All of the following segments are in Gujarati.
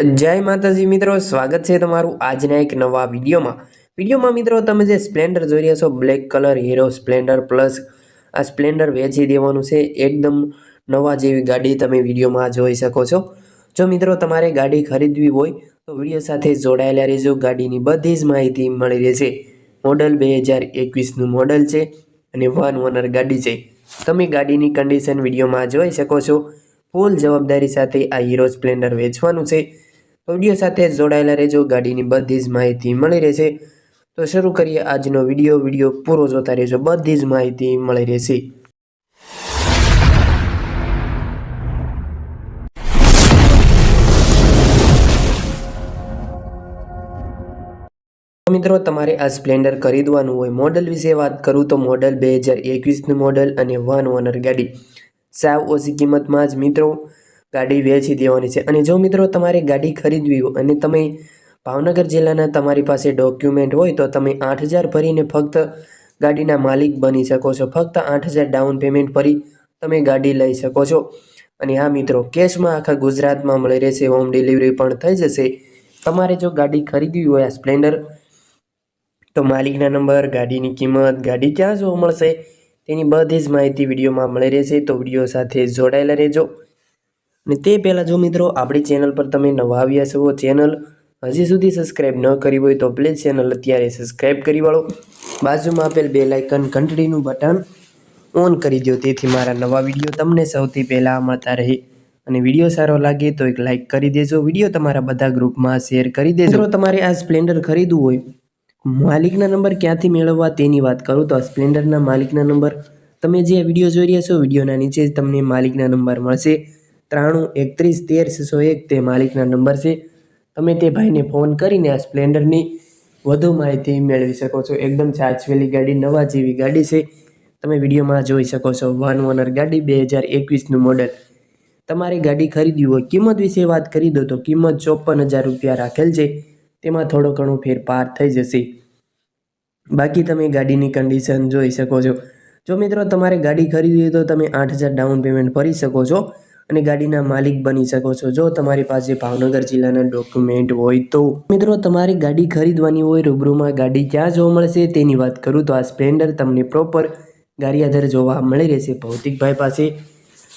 જય માતાજી મિત્રો, સ્વાગત છે તમારું આજના એક નવા વિડીયોમાં. વિડીયોમાં મિત્રો, તમે જે સ્પ્લેન્ડર જોઈ રહ્યા છો, black colour, Hero, Splendor plus, આ સ્પ્લેન્ડર વેચી દેવાનું છે, એકદમ નવા જેવી ગાડી તમે વિડીયોમાં જોઈ શકો છો. જો મિત્રો, તમારે ગાડી ખરીદવી હોય, તો વીડિયો સાથે જોડાયેલા રહેજો. ગાડીની બધી જ માહિતી મળી રહેશે. મોડલ બે હજાર એકવીસનું મોડલ છે અને વન ઓનર ગાડી છે. તમે ગાડીની કન્ડિશન વિડીયોમાં જોઈ શકો છો. ફૂલ જવાબદારી સાથે આ હીરો સ્પ્લેન્ડર વેચવાનું છે. તો વીડિયો સાથે જોડાયેલા રહેજો. ગાડીની બધી જ માહિતી મળી રહેશે. તો શરૂ કરીએ આજનો વીડિયો. વીડિયો પૂરો જોતા રહેજો. બધી જ માહિતી મળી રહેશે. મિત્રો, તમારે આ સ્પ્લેન્ડર ખરીદવાનું હોય, મોડલ વિશે વાત કરું તો મોડલ બે હજાર એકવીસનું મોડલ અને વન ઓનર ગાડી. સાવ ઓછી કિંમતમાં જ મિત્રો ગાડી વેચી દેવાની છે. અને જો મિત્રો તમારે ગાડી ખરીદવી હોય અને તમે ભાવનગર જિલ્લાના તમારી પાસે ડોક્યુમેન્ટ હોય તો તમે આઠ હજાર ભરીને ફક્ત ગાડીના માલિક બની શકો છો. ફક્ત આઠ હજાર ડાઉન પેમેન્ટ ભરી તમે ગાડી લઈ શકો છો. અને હા મિત્રો, કેશમાં આખા ગુજરાતમાં મળી રહેશે હોમ ડિલિવરી પણ થઈ જશે. તમારે જો ગાડી ખરીદવી હોય, આ સ્પ્લેન્ડર, તો માલિકના નંબર, ગાડીની કિંમત, ગાડી ક્યાં જોવા મળશે, તેની બધી જ માહિતી વિડીયોમાં મળી રહેશે. તો વીડિયો સાથે જોડાયેલા રહેજો. અને તે પહેલાં જો મિત્રો આપણી ચેનલ પર તમે નવા આવ્યા છો ચેનલ હજી સુધી સબસ્ક્રાઈબ ન કરી હોય તો પ્લીઝ ચેનલ અત્યારે સબસ્ક્રાઈબ કરી વાળો. બાજુમાં આપેલ બે લાઇકન ઘંટડીનું બટન ઓન કરી દો તેથી મારા નવા વીડિયો તમને સૌથી પહેલાં મળતા રહે. અને વીડિયો સારો લાગે તો એક લાઇક કરી દેજો, વીડિયો તમારા બધા ગ્રુપમાં શેર કરી દેજો. તમારે આ સ્પ્લેન્ડર ખરીદવું હોય, માલિકના નંબર ક્યાંથી મેળવવા તેની વાત કરું, તો આ સ્પ્લેન્ડરના માલિકના નંબર. તમે જે વીડિયો જોઈ રહ્યા છો, વિડીયોના નીચે તમને માલિકના નંબર મળશે. ત્રાણું, એકત્રીસ, તેર છસો એક તે માલિકના નંબર છે. તમે તે ભાઈને ફોન કરીને આ સ્પ્લેન્ડરની વધુ માહિતી મેળવી શકો છો. એકદમ સાચવેલી ગાડી, નવા જેવી ગાડી છે. તમે વિડીયોમાં જોઈ શકો છો, વન ઓનર ગાડી, બે હજાર એકવીસનું મોડલ. તમારે ગાડી ખરીદવી હોય, કિંમત વિશે વાત કરી દો તો કિંમત ચોપન હજાર રૂપિયા રાખેલ છે. તેમાં થોડો ઘણો ફેરફાર થઈ જશે. બાકી તમે ગાડીની કન્ડિશન જોઈ શકો છો. જો મિત્રો તમારે ગાડી ખરીદવી હોય તો તમે આઠ હજાર ડાઉન પેમેન્ટ ભરી શકો છો. અને ગાડીના માલિક બની શકો છો. જો તમારી પાસે ભાવનગર જિલ્લાના ડોક્યુમેન્ટ હોય તો. મિત્રો, તમારે ગાડી ખરીદવાની હોય, રૂબરૂમાં ગાડી ક્યાં જોવા મળશે તેની વાત કરું તો આ સ્પ્લેન્ડર તમને પ્રોપર ગાડી ગારિયાધર જોવા મળી રહેશે. ભૌતિકભાઈ પાસે.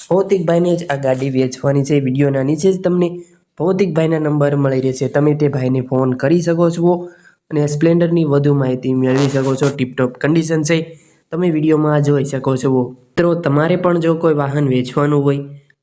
ભૌતિકભાઈને જ આ ગાડી વેચવાની છે. વિડીયોના નીચે જ તમને ભૌતિકભાઈના નંબર મળી રહેશે. તમે તે ભાઈને ફોન કરી શકો છો અને સ્પ્લેન્ડરની વધુ માહિતી મેળવી શકો છો. ટીપટોપ કન્ડિશન છે. તમે વિડીયોમાં જોઈ શકો છો. મિત્રો, તમારે પણ જો કોઈ વાહન વેચવાનું હોય